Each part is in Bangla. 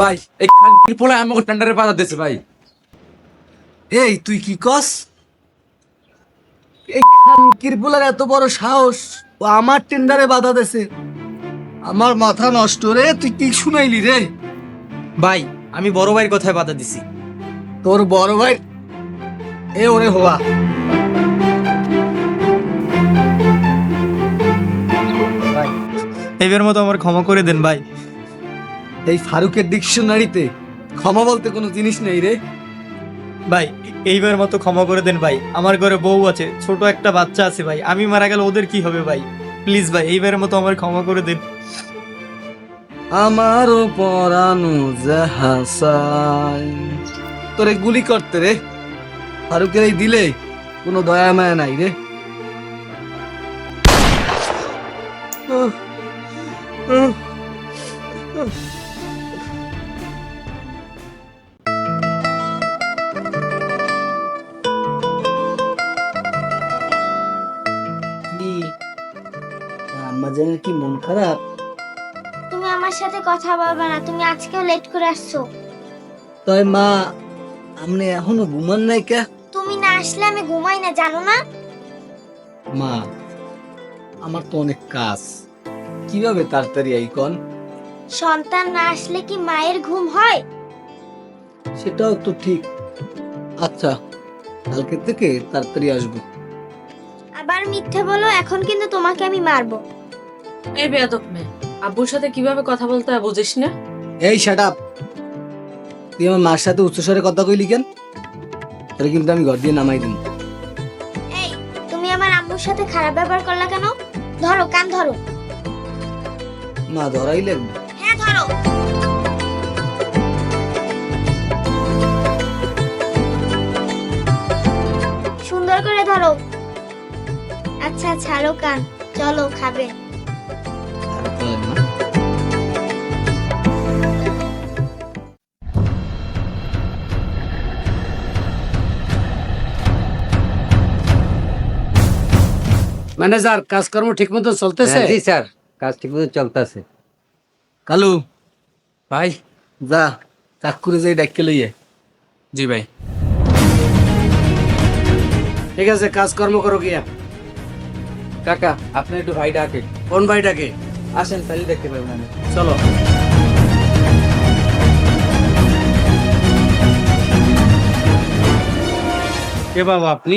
ভাই এই খানকির পোলা আমাকে টেন্ডারে বাধা দিয়েছে ভাই? এই তুই কি কস? এই খানকির পোলার এত বড় সাহস? ও আমার টেন্ডারে বাধা দেছে আমার মাথা নষ্ট রে তুই কি শুনাইলি রে? ভাই আমি বড় ভাইয়ের কথায় বাধা দিছি। তোর বড় ভাই? এ ওরে হওয়া এবার মতো আমার ক্ষমা করে দেন ভাই। এই ফারুকের ডিকশনারিতে ক্ষমা বলতে কোনো জিনিস নেই রে। ভাই এইবার মতো ক্ষমা করে দেন ভাই। আমার ঘরে বউ আছে ছোট একটা বাচ্চা আছে ভাই। আমি মারা গেলে ওদের কি হবে ভাই? প্লিজ ভাই এইবারের মতো আমার ক্ষমা করে দেন। আমারও পরানো জাহাসাই তোরে গুলি করতে রে। ফারুকের এই দিলে কোনো দয়া মায়া নাই রে। উহ, উহ, আম্মা জানের কি মন খারাপ? তুমি আমার সাথে কথা বলবে না তুমি আজকেও লেট করে আসছো। তাই মা আপনি এখনও ঘুমান নাই কে? তুমি না আসলে আমি ঘুমাই না জানো না? মা আমার তো অনেক কাজ। কীভাবে তাড়াতাড়ি এই কন? সন্তান না আসলে কি মায়ের ঘুম হয়? সেটাও তো ঠিক। আচ্ছা কালকে থেকে তাড়াতাড়ি আসব। আবার মিথ্যে বলো এখন কিন্তু তোমাকে আমি মারবো। এই বেয়াদব মেয়ে আব্বুর সাথে কীভাবে কথা বলতে হয় বুঝিস না? এই শাট আপ তুই আমার মার সাথে উচ্চস্বরে কথা কইলি কেন? তাহলে কিন্তু আমি ঘর দিয়ে নামাই দিন এই তুমি আমার আম্মুর সাথে খারাপ ব্যবহার করলা কেন? ধরো কান ধরো। মা ধরাই লাগবে। হ্যাঁ ধরো। সুন্দর করে ধরো। আচ্ছা ছাড়ো কান। চলো খাবে। ম্যানেজার কাজকর্ম ঠিক মতো চলতেছে? হ্যাঁ, জি স্যার কাজ ঠিক মতো চলতেছে। কালু ভাই? যা চাকুরে যাই ডাক্কে লইয়ে। জি ভাই। ঠিক আছে কাজকর্ম করো গিয়া। কাকা আপনি একটু ভাই ডাকে। কোন ভাইটাকে আসেন তাহলে দেখতে পাবেন চলো। কে বাবা আপনি?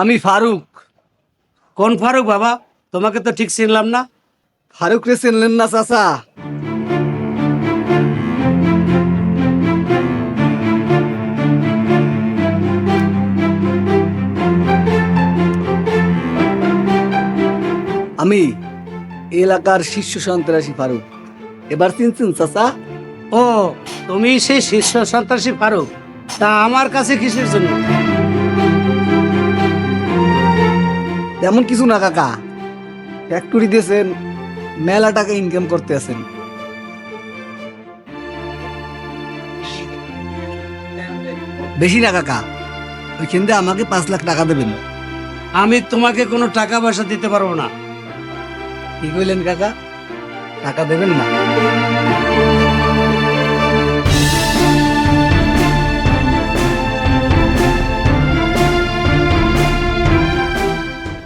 আমি ফারুক। কোন ফারুক বাবা? তোমাকে তো ঠিক চিনলাম না। ফারুক রে চিনলেন না চাচা। আমি এলাকার শীর্ষ সন্ত্রাসী ফারুক। এবার চিনছেন চাচা? ও তুমি সেই শীর্ষ সন্ত্রাসী ফারুক। তা আমার কাছে কিসের জন্য? তেমন কিছু না কাকা। ফ্যাক্টরি দিয়েছেন মেলা টাকা ইনকাম করতে আছেন। বেশি না কাকা। ওইখান দিয়ে আমাকে পাঁচ লাখ টাকা দেবেন। আমি তোমাকে কোনো টাকা পয়সা দিতে পারব না। কি কইলেন কাকা? টাকা দেবেন না।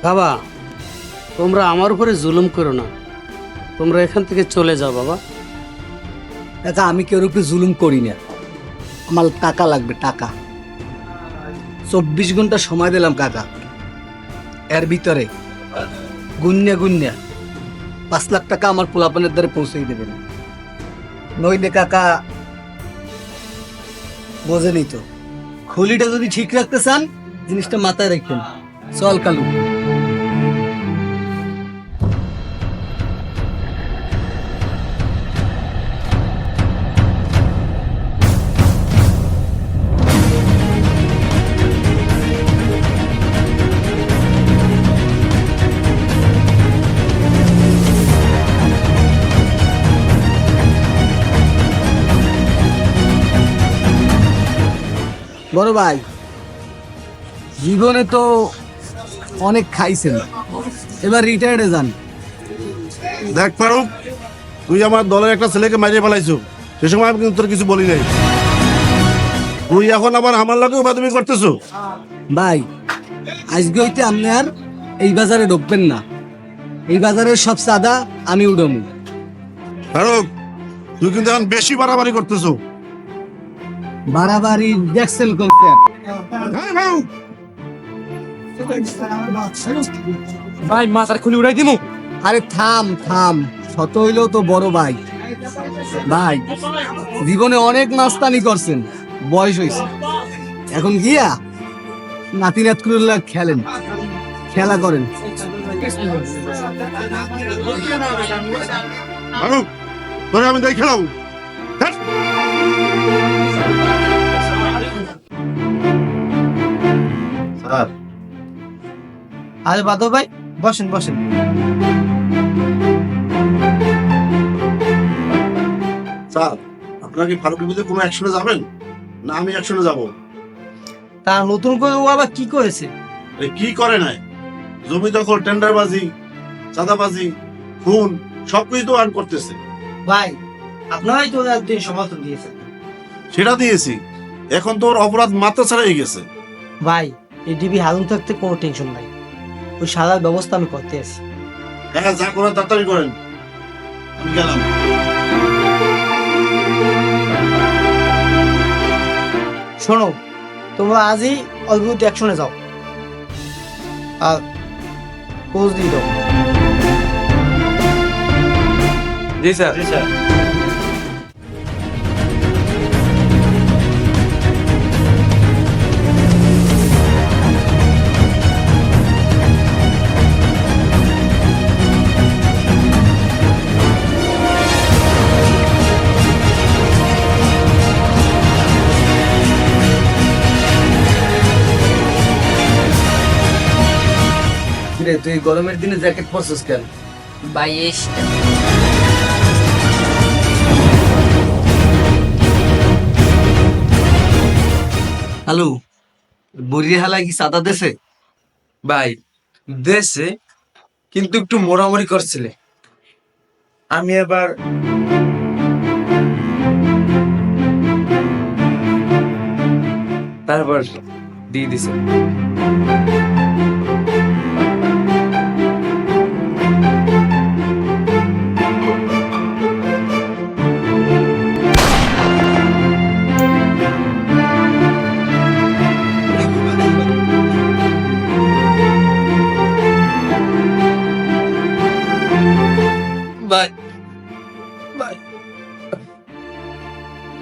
বাবা, তোমরা আমার উপরে জুলুম করো না। তোমরা এখান থেকে চলে যাও বাবা। কাকা আমি কেউ উপরে জুলুম করি না? আমার টাকা লাগবে, টাকা। চব্বিশ ঘণ্টা সময় দিলাম, কাকা। এর ভিতরে গুন্যা গুন্যা পাঁচ লাখ টাকা আমার পোলাপানের দ্বারা পৌঁছে দেবেন নইলে কাকা, বোঝেনি তো। খুলিটা যদি ঠিক রাখতে চান, জিনিসটা মাথায় রাখবেন। চল কালু। বড় ভাই জীবনে তো অনেক খাইছেন। এবার রিটায়ার্ডে যান। দেখ ফারুক তুই আমার দলের একটা ছেলেকে মারিয়ে ফেলাইছো। সে সময় আমি কিন্তু তোর কিছু বলি নাই। তুই এখন আবার আমার লগেও বাদবি করতেছো? ভাই আজকে হইতে আপনি আর এই বাজারে ঢুকবেন না। এই বাজারের সব সাদা আমি উডমু। ফারুক তুই কিন্তু এখন বেশি বাড়াবাড়ি করতেছো। বাড়াবাড়ি দেখছেন ফারুক ভাই মাথার খুলি উড়াই দিমু। আরে থাম থাম। শত হইলেও তো বড় ভাই। ভাই জীবনে অনেক নাস্তানি করছেন। বয়স হয়েছে এখন গিয়া নাতি নাতকুল্লাহ খেলেন। খেলা করেন। আমি দেখে স্যার আরে বাদল ভাই বসেন বসেন। স্যার আপনারা কি ফারুকের বিরুদ্ধে কোনো অ্যাকশনে যাবেন? না আমি অ্যাকশনে যাব। তা নতুন করে ও আবার কি করেছে? কি করে নাই? জমি দখল টেন্ডারবাজি চাঁদাবাজি খুন সবকিছু তো আর্ন করতেছে। ভাই আপনারাই তো একদিন সমর্থন দিয়েছেন। সেটা দিয়েছি। এখন তোর অপরাধ মাত্রা ছাড়াই গেছে। ভাই এই ডিবি হারুন থাকতে কোনো টেনশন নাই। ওই সারার ব্যবস্থা আমি করতে আছি। হ্যাঁ যা করার তাড়াতাড়ি করেন। আমি গেলাম। শোনো তোমরা আজই অদ্ভুত অ্যাকশনে যাও। আর কোচ দিয়ে দাও। জি স্যার। রে তুই গরমের দিনে জ্যাকেট পরছিস কেন? বাইশ হ্যালো বড়ি হালা কি সাদা দেশে? ভাই দেশে কিন্তু একটু মোড়ামুড়ি করছিলে। আমি এবার তারপর দিয়ে দিছে। ভাই ভাই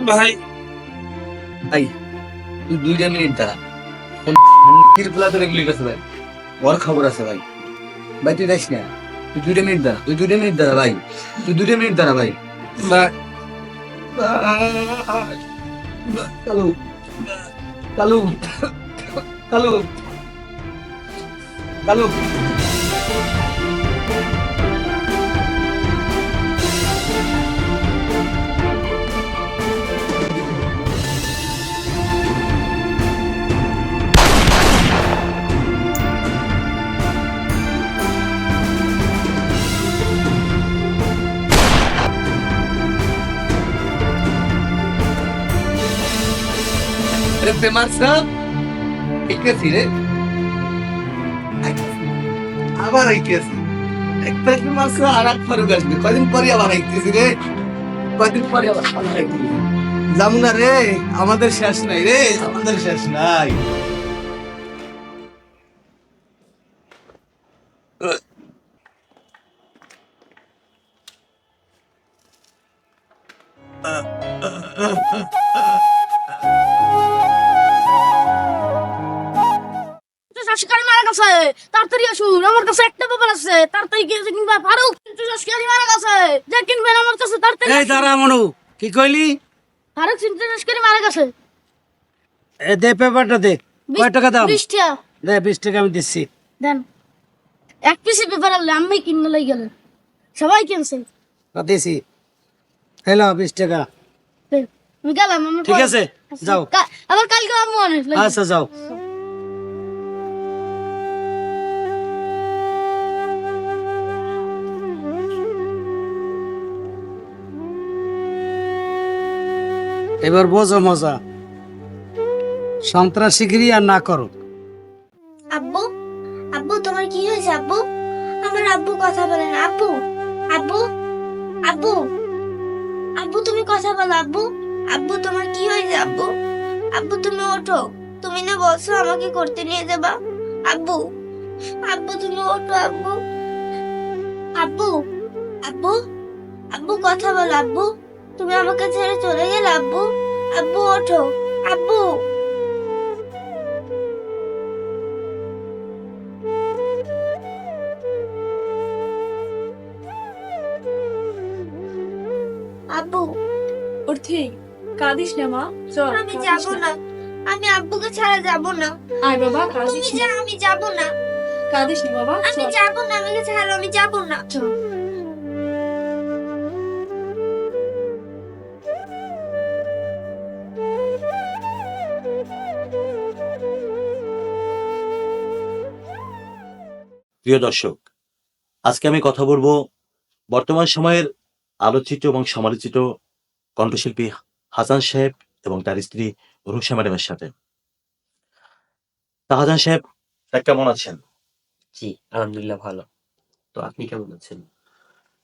ভাই। ভাই তুই দুইটা মিনিট দাঁড়া। কিরপুলা ধরে গুলি ভাই। ওর খবর আছে ভাই। ভাই তুই দেখ না। তুই দুইটা মিনিট দাঁড়া। তুই দুইটা মিনিট দাঁড়া ভাই। তুই দুইটা মিনিট দাঁড়া ভাই ভাই কালু কালু কালু কালু। রে পেমার সাহেব ঠিক আছে রে আবার আইতেছি একটা পেমার সাহেব আর এক ফারুক আসবে। কদিন পরে আবার আইতেছি রে? কদিন পরে আবার আইতেছি না রে। আমাদের শেষ নাই রে। আমাদের শেষ নাই। তাড়াতাড়ি আসুন আমার কাছে একটা ব্যাপার আছে। তাড়াতাড়ি গিয়ে যে কিনবা ফারুক শাসকারী মারা গেছে। যে কিনবেন আমার কাছে তাড়াতাড়ি এই দাঁড়া মনু কি কইলি? ফারুক শাসকারী মারা গেছে। এ দে পেপারটা দে কয় টাকা দাম? বিশ টাকা। দে বিশ টাকা আমি দিচ্ছি। দেন। এক পিসে পেপার আনলে আমি কিনে লই গেলেন। সবাই কিনছে। দিছি। হ্যালো বিশ টাকা। দেন, আমি গেলাম ঠিক আছে, যাও। আবার কালকে আনে আচ্ছা যাও। এবার বোঝো মজা। সন্ত্রাসীগিরি আর না করো আব্বু আব্বু, তোমার কি হয়েছে, আব্বু? আমার আব্বু কথা বলে না, আব্বু আব্বু আব্বু আব্বু, তুমি কথা বলো, আব্বু আব্বু, তোমার কি হয়েছে, আব্বু? আব্বু, তুমি ওঠো, তুমি না বলছো আমাকে করতে নিয়ে যাবা? আব্বু আব্বু, তুমি ওঠো, আব্বু। আব্বু আব্বু আব্বু, কথা বলো, আব্বু। তুমি আমাকে ছেড়ে চলে গেলে আব্বু? আব্বু ওঠো। আব্বু! আব্বু! ঠিক কাঁদিস না মা। চল আমি যাব না। আমি আব্বুকে ছাড়া যাব না। আয় বাবা কাঁদিস না। আমি যাব না। কাঁদিস না বাবা। আমি যাব না আমাকে ছাড়া আমি যাব না। চল। প্রিয় দর্শক আজকে আমি কথা বলব বর্তমান সময়ের আলোচিত এবং সমালোচিত কণ্ঠশিল্পী হাসান সাহেব এবং তার স্ত্রী রুশা ম্যাডামের সাথে। তা হাসান সাহেব কেমন আছেন? জি আলহামদুলিল্লাহ ভালো। তো আপনি কেমন আছেন?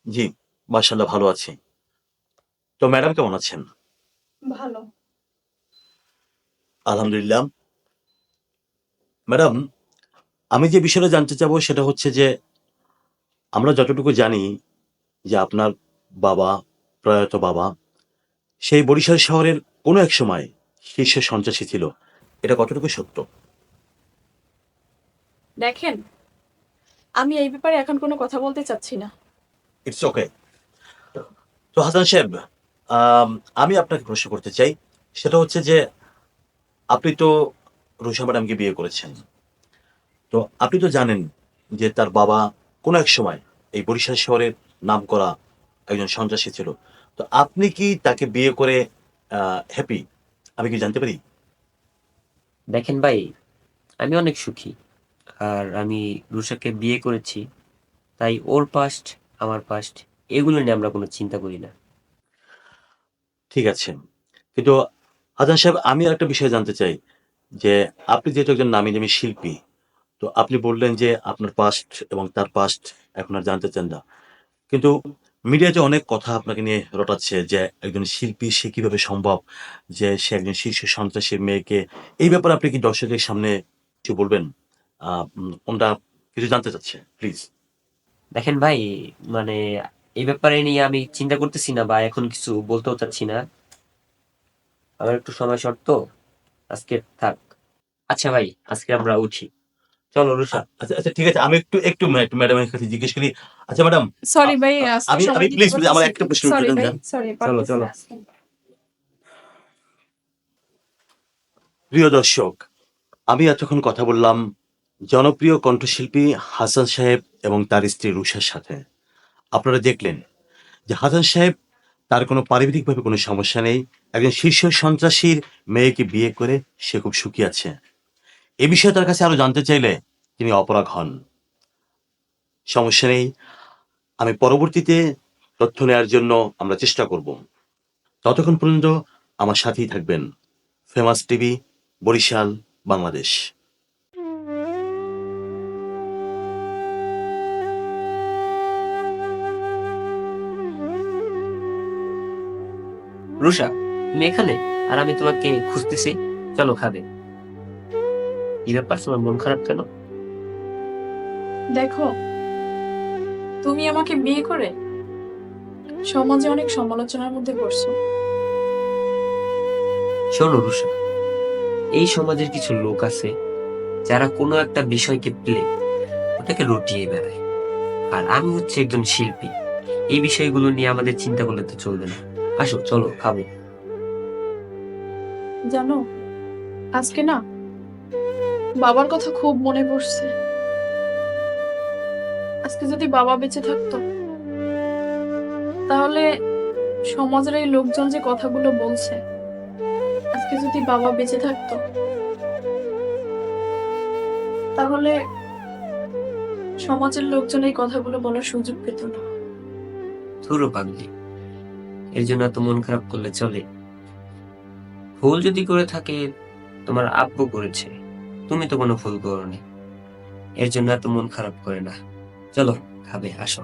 জি মার্শাল্লাহ ভালো আছি। তো ম্যাডাম কেমন আছেন? ভালো। আলহামদুলিল্লাহ। ম্যাডাম আমি যে বিষয়টা জানতে চাবো সেটা হচ্ছে যে আমরা যতটুকু জানি যে আপনার বাবা প্রয়াত বাবা সেই বরিশাল শহরের কোনো এক সময় শীর্ষ সন্ত্রাসী ছিল। এটা কতটুকু সত্য? দেখেন আমি এই ব্যাপারে এখন কোনো কথা বলতে চাচ্ছি না। ইটস ওকে তো হাসান সাহেব আম, আপনাকে প্রশ্ন করতে চাই। সেটা হচ্ছে যে আপনি তো রুষা ম্যাডামকে বিয়ে করেছেন। তো আপনি তো জানেন যে তার বাবা কোনো এক সময় এই বরিশাল শহরের নাম করা একজন সন্ত্রাসী ছিল। তো আপনি কি তাকে বিয়ে করে হ্যাপি আমি কি জানতে পারি? দেখেন ভাই আমি অনেক সুখী। আর আমি রুষাকে বিয়ে করেছি তাই ওর পাস্ট আমার পাস্ট এগুলো নিয়ে আমরা কোনো চিন্তা করি না। ঠিক আছে। কিন্তু হাসান সাহেব আমি একটা বিষয় জানতে চাই যে আপনি যেহেতু একজন নামি দামি শিল্পী তো আপনি বললেন যে আপনার পাস্ট এবং তার পাস্ট এখন আর জানতে চান না। কিন্তু মিডিয়াতে অনেক কথা আপনাকে নিয়ে রটাচ্ছে যে একজন শিল্পী সে কীভাবে সম্ভব, যে সে একজন শীর্ষ সন্ত্রাসীর মেয়েকে, এই ব্যাপারে আপনি কি দর্শকের সামনে কিছু বলবেন? ওনটা কিছু জানতে চাচ্ছে? প্লিজ দেখেন ভাই মানে এই ব্যাপারে নিয়ে আমি চিন্তা করতেছি না বা এখন কিছু বলতেও চাচ্ছি না। আমার একটু সময় শর্ত, আজকে থাক। আচ্ছা ভাই, আজকে আমরা উঠি। চলো রুষা আচ্ছা আচ্ছা ঠিক আছে আমি একটু একটু ম্যাডামের কাছে জিজ্ঞেস করি। আচ্ছা ম্যাডাম সরি ভাই আমি- আমি please, আমার একটা প্রশ্ন চলো, চলো। প্রিয় দর্শক আমি এতক্ষণ কথা বললাম জনপ্রিয় কণ্ঠশিল্পী হাসান সাহেব এবং তার স্ত্রী রুষার সাথে। আপনারা দেখলেন যে হাসান সাহেব তার কোনো পারিবারিকভাবে কোনো সমস্যা নেই। একজন শীর্ষ সন্ত্রাসীর মেয়েকে বিয়ে করে সে খুব সুখী আছে। এ বিষয়ে তার কাছে আরও জানতে চাইলে তিনি অপরাগ হন। সমস্যা নেই। আমি পরবর্তীতে তথ্য নেওয়ার জন্য আমরা চেষ্টা করব। ততক্ষণ পর্যন্ত আমার সাথেই থাকবেন ফেমাস টিভি, বরিশাল, বাংলাদেশ। রুষা তুমি আর আমি তোমাকে খুঁজতেছি। চলো খাবে কি ব্যাপার তোমার মন খারাপ কেন? দেখো তুমি আমাকে বিয়ে করে সমাজে অনেক সমালোচনার মধ্যে পড়ছো। শোনো রুষা এই সমাজের কিছু লোক আছে যারা কোনো একটা বিষয়কে পেলে ওটাকে রটিয়ে বেড়ায়। আর আমি হচ্ছে একজন শিল্পী। এই বিষয়গুলো নিয়ে আমাদের চিন্তা করলে তো চলবে না। আসো চলো খাব। জানো আজকে না বাবার কথা খুব মনে পড়ছে। আজকে যদি বাবা বেঁচে থাকতো, তাহলে সমাজের এই লোকজন যে কথাগুলো বলছে, আজকে যদি বাবা বেঁচে থাকতো, তাহলে সমাজের লোকজন এই কথাগুলো বলার সুযোগ পেত না। ধুরো পাগলি, এর জন্য এত মন খারাপ করলে চলে। ভুল যদি করে থাকে, তোমার আব্বু করেছে। তুমি তো কোনো ভুল করনি। এর জন্য এত মন খারাপ করে না। চলো, খাবে, আসো।